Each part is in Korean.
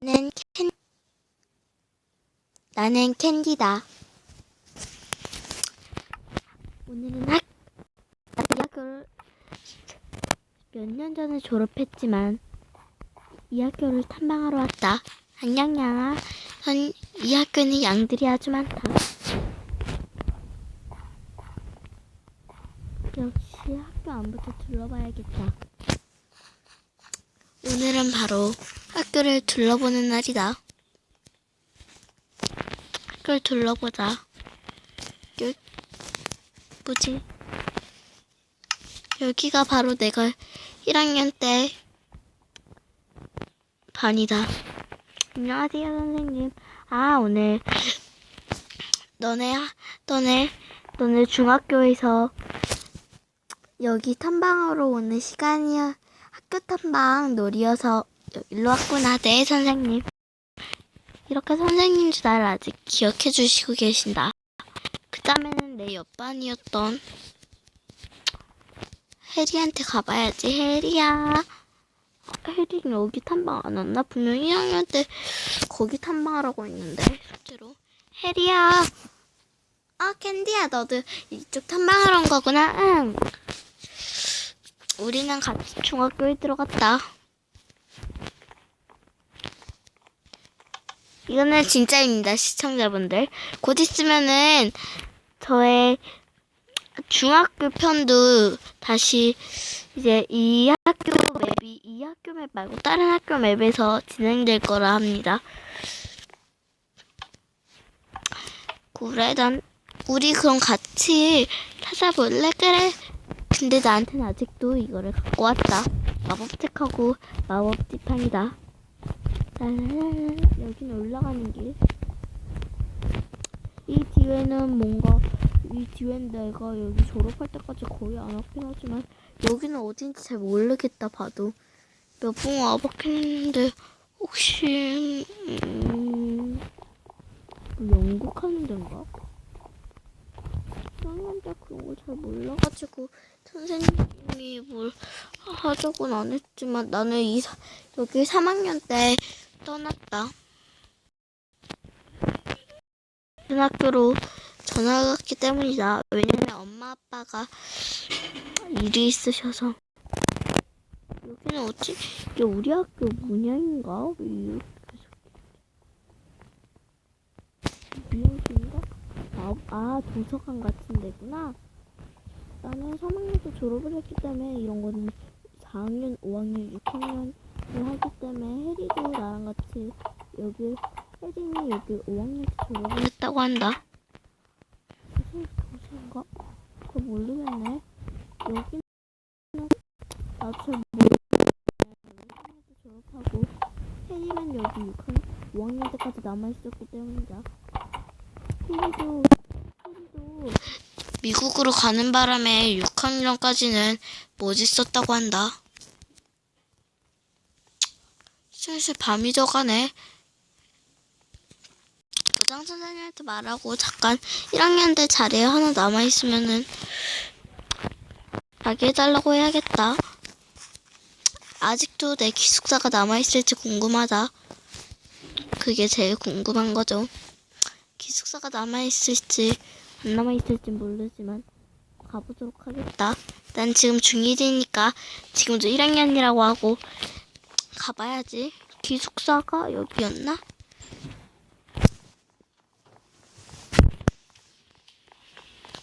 나는 캔 나는 캔디다. 오늘은 학 대학교를 몇 년 전에 졸업했지만 이 학교를 탐방하러 왔다. 안녕 양아. 전 이 학교는 양들이 아주 많다. 역시 학교 안부터 둘러봐야겠다. 오늘은 바로 학교를 둘러보는 날이다. 학교를 둘러보자. 여, 뭐지? 여기가 바로 내가 1학년 때 반이다. 안녕하세요, 선생님. 아, 오늘 너네, 하- 너네, 너네 중학교에서 여기 탐방하러 오는 시간이야. 학교 탐방 놀이여서 일로 왔구나. 네, 선생님. 이렇게 선생님도 나를 아직 기억해 주시고 계신다. 그 다음에는 내 옆반이었던 해리한테 가봐야지. 해리야. 해리는 여기 탐방 안 왔나? 분명 1학년 때 거기 탐방하라고 했는데 실제로. 해리야. 아 캔디야 너도 이쪽 탐방하러 온 거구나. 응. 우리는 같이 중학교에 들어갔다. 이거는 진짜입니다, 시청자분들. 곧 있으면은 저의 중학교 편도 다시 이제 이 학교 맵이 이 학교 맵 말고 다른 학교 맵에서 진행될 거라 합니다. 그래, 난 우리 그럼 같이 찾아볼래? 그래. 근데 나한테는 아직도 이거를 갖고 왔다. 마법책하고 마법지판이다. 라라라라. 여기는 올라가는 길. 이 뒤에는 뭔가 이 뒤엔 내가 여기 졸업할 때까지 거의 안 왔긴 하지만 여기는 어딘지 잘 모르겠다 봐도 몇 번 와봤긴 했는데 혹시 음, 뭐 연극하는 데인가? 쌍년대 그런 걸잘 몰라가지고 선생님이 뭘 하자고는 안 했지만 나는 이 사- 여기 3학년 때 떠났다. 다른 학교로 전화가 갔기 때문이다. 왜냐면 엄마 아빠가 일이 있으셔서. 여기는 어찌 이게 우리 학교 문양인가? 왜 이렇게 미용실인가? 아, 아 도서관 같은 데구나. 나는 3학년 때 졸업을 했기 때문에 이런 거는 4학년, 5학년, 6학년을 하기 때문에 혜리도 나랑 같이 여기 혜린이 여기 5학년 때 졸업을 했다고 한다. 무슨 도서인가? 그거 모르겠네. 여기는 나도 잘 모르겠네. 5학년 때 졸업하고 혜리는 여기 6학년, 5학년 때까지 남아있었기 때문이다. 혜리도 미국으로 가는 바람에 6학년까지는 못 있었다고 한다. 슬슬 밤이 져가네. 교장 선생님한테 말하고 잠깐 1학년 때 자리에 하나 남아있으면은 가게 해달라고 해야겠다. 아직도 내 기숙사가 남아있을지 궁금하다. 그게 제일 궁금한 거죠. 기숙사가 남아있을지 안 남아있을지 모르지만 가보도록 하겠다. 난 지금 중1이니까 지금도 1학년이라고 하고 가봐야지. 기숙사가 여기였나?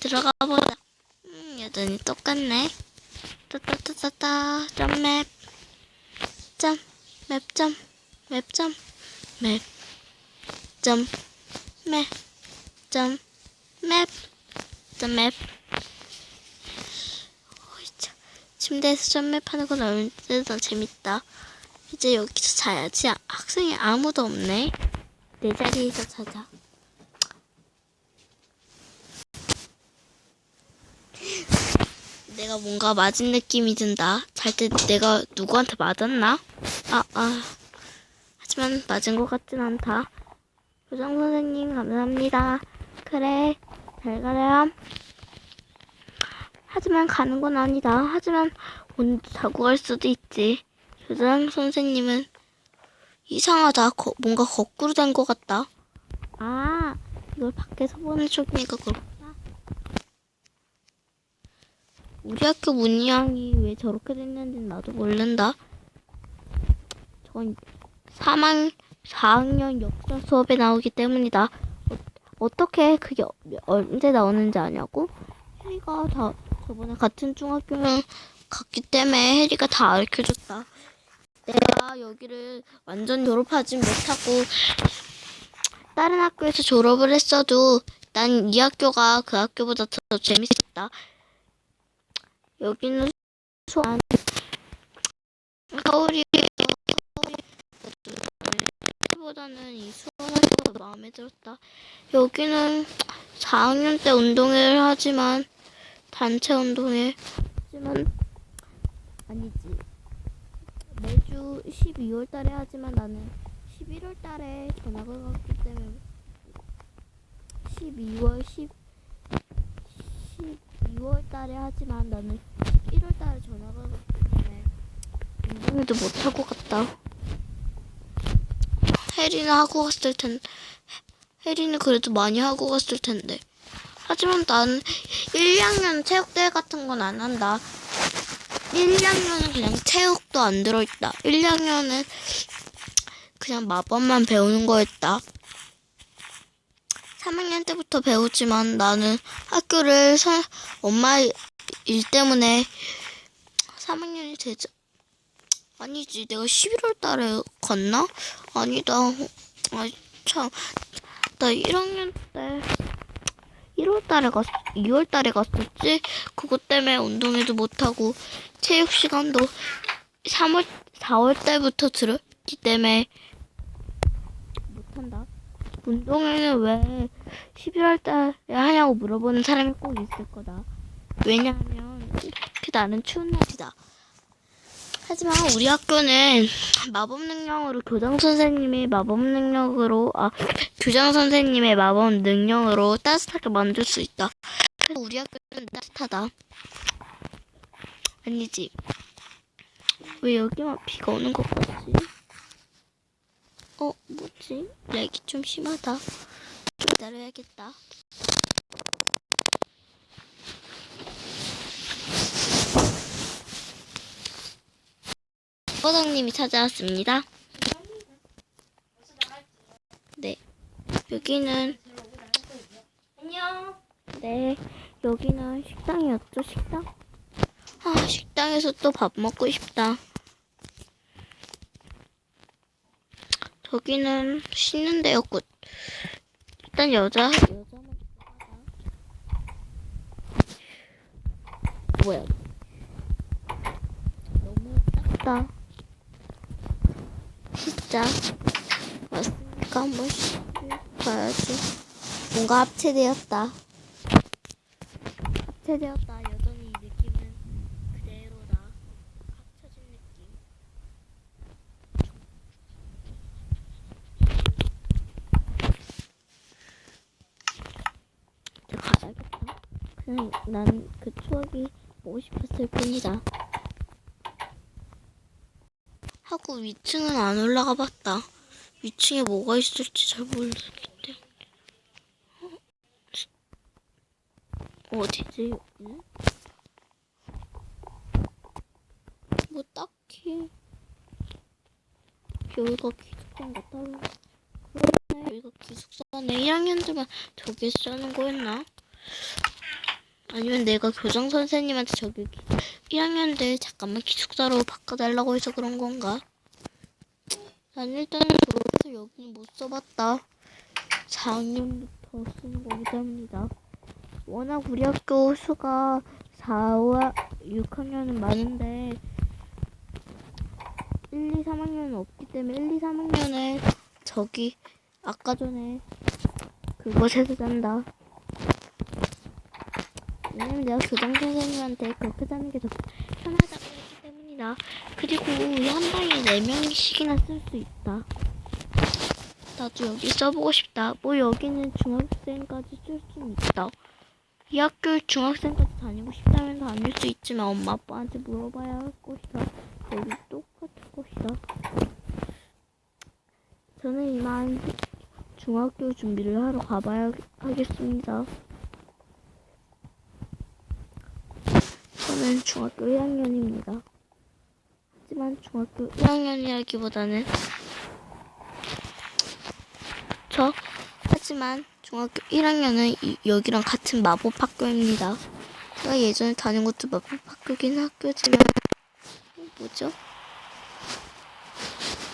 들어가 보자. 음, 여전히 똑같네. 따따따따따 점맵 점 맵점 맵점 맵점 맵점 맵점 맵 어이, 참. 침대에서 점맵 하는 건 얼마나 더 재밌다. 이제 여기서 자야지. 아, 학생이 아무도 없네. 내 자리에서 자자. 내가 뭔가 맞은 느낌이 든다. 잘 때 내가 누구한테 맞았나? 아, 아. 하지만 맞은 것 같진 않다. 교장 선생님, 감사합니다. 그래, 잘 가렴. 하지만 가는 건 아니다. 하지만 오늘 자고 갈 수도 있지. 교장 선생님은 이상하다. 거, 뭔가 거꾸로 된 것 같다. 아, 이걸 밖에서 보는 쪽이니까 그렇구나. 우리 학교 문양이 왜 저렇게 됐는지 나도 모른다. 전 3학, 4학년 역사 수업에 나오기 때문이다. 어떻게 그게 어- 언제 나오는지 아냐고? 혜리가 다 저번에 같은 중학교를 갔기 때문에 혜리가 다 알려줬다. 내가 여기를 완전 졸업하지 못하고 다른 학교에서 졸업을 했어도 난 이 학교가 그 학교보다 더 재밌었다. 여기는 소 서울이 서울보다는 이 수원 마음에 들었다. 여기는 4학년 때 운동회를 하지만 단체 운동회 하지만 아니지. 매주 12월 달에 하지만 나는 11월 달에 전학을 갔기 때문에 12월 10 12월 달에 하지만 나는 11월 달에 전학을 갔기 때문에 운동회도 못 하고 갔다. 혜리는 하고 갔을 텐데, 혜리는 그래도 많이 하고 갔을 텐데. 하지만 난 1, 2학년 체육대회 같은 건 안 한다. 1, 2학년은 그냥 체육도 안 들어있다. 1, 2학년은 그냥 마법만 배우는 거였다. 3학년 때부터 배우지만 나는 학교를 사, 엄마 일 때문에 3학년이 되자, 아니지, 내가 11월 달에 갔나? 아니다. 아, 참. 나 1학년 때, 1월 달에 갔, 2월 달에 갔었지? 그것 때문에 운동회도 못하고, 체육 시간도 3월, 4월 달부터 들었기 때문에, 못한다. 운동회는 왜 11월 달에 하냐고 물어보는 사람이 꼭 있을 거다. 왜냐하면, 그 나는 추운 날이다. 하지만 우리 학교는 마법 능력으로 교장 선생님이 마법 능력으로 아 교장 선생님의 마법 능력으로 따뜻하게 만들 수 있다. 우리 학교는 따뜻하다. 아니지. 왜 여기만 비가 오는 것 같지? 어 뭐지? 렉이 좀 심하다. 기다려야겠다. 과장님이 찾아왔습니다. 네. 여기는 안녕. 네, 여기는 식당이었죠, 식당? 아, 식당에서 또 밥 먹고 싶다. 저기는 쉬는 데였고 일단 여자. 뭐야? 너무 작다. 진짜 왔으니까 한번 봐야지. 뭔가 합체되었다. 합체되었다. 여전히 이 느낌은 그대로다. 합쳐진 느낌. 가야겠다. 그냥 난 그 추억이 보고 싶었을 뿐이다. 하고 위층은 안 올라가 봤다. 위층에 뭐가 있을지 잘 모르겠기 때문에. 어? 어디지? 뭐 딱히 여기가 기숙사인 것 따로 그러네 여기가 기숙사네 1학년들만 저기에 쓰는 거였나? 아니면 내가 교장 선생님한테 저기 1학년들 잠깐만 기숙사로 바꿔달라고 해서 그런 건가? 난 일단 졸업해서 여기는 못 써봤다. 4학년부터 쓰는 거기 때문이다. 워낙 우리 학교 수가 4와 6학년은 많은데 1, 2, 3학년은 없기 때문에 1, 2, 3학년은 저기 아까 전에 그곳에서 잔다. 왜냐면 내가 교장 선생님한테 그렇게 자는 게 더 편하다 때문이다. 그리고 한 방에 네 명씩이나 쓸 수 있다. 나도 여기 써보고 싶다. 뭐 여기는 중학생까지 쓸 수 있다. 이 학교 중학생까지 다니고 싶다면 다닐 수 있지만 엄마 아빠한테 물어봐야 할 곳이다. 여기 똑같은 곳이다. 저는 이만 중학교 준비를 하러 가봐야 하겠습니다. 저는 중학교 1학년입니다. 하지만 중학교 1학년이라기보다는 저 하지만 중학교 1학년은 이- 여기랑 같은 마법 학교입니다. 내가 예전에 다닌 것도 마법 학교긴 학교지만 뭐죠?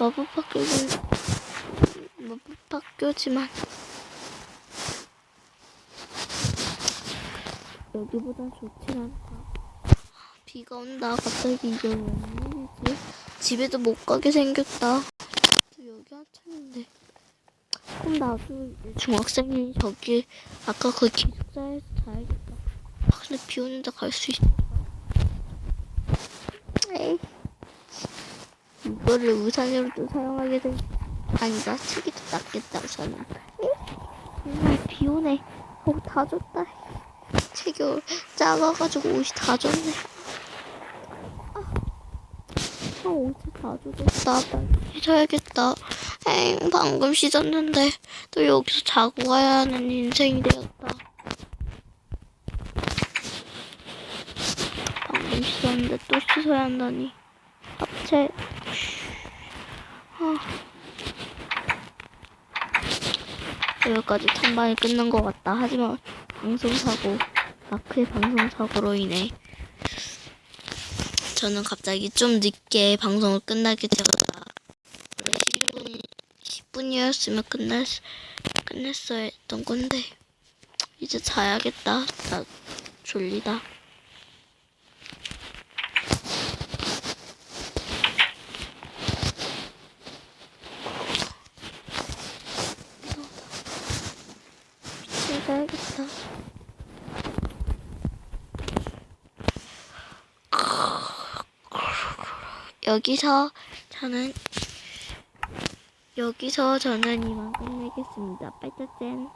마법 학교긴 마법 학교지만 여기보단 좋진 않다. 비가 온다. 갑자기 웬일이지? 집에도 못 가게 생겼다. 또 여기 한참인데. 그럼 나도 중학생이 저기 아까 그 기숙사에서 자야겠다. 아, 근데 비 오는데 갈 수 있어. 에이. 이거를 우산으로도 사용하게 된 아니다. 책이 더 낫겠다 우산은. 정말 비 오네. 어, 다 줬다. 책이 올- 작아가지고 옷이 다 줬네. 아, 옷을 다 젖었다. 빨리 씻어야겠다. 에이, 방금 씻었는데 또 여기서 자고 가야 하는 인생이 되었다. 방금 씻었는데 또 씻어야 한다니. 합체. 아. 여기까지 탐방이 끝난 것 같다. 하지만 방송사고, 마크의 방송사고로 인해 저는 갑자기 좀 늦게 방송을 끝나게 되었다. 10분, 10분이었으면 끝냈, 끝냈어야 했던 건데. 이제 자야겠다. 나 졸리다. 자야겠다. 여기서 저는 여기서 저는 이만 끝내겠습니다. 빨짜짠.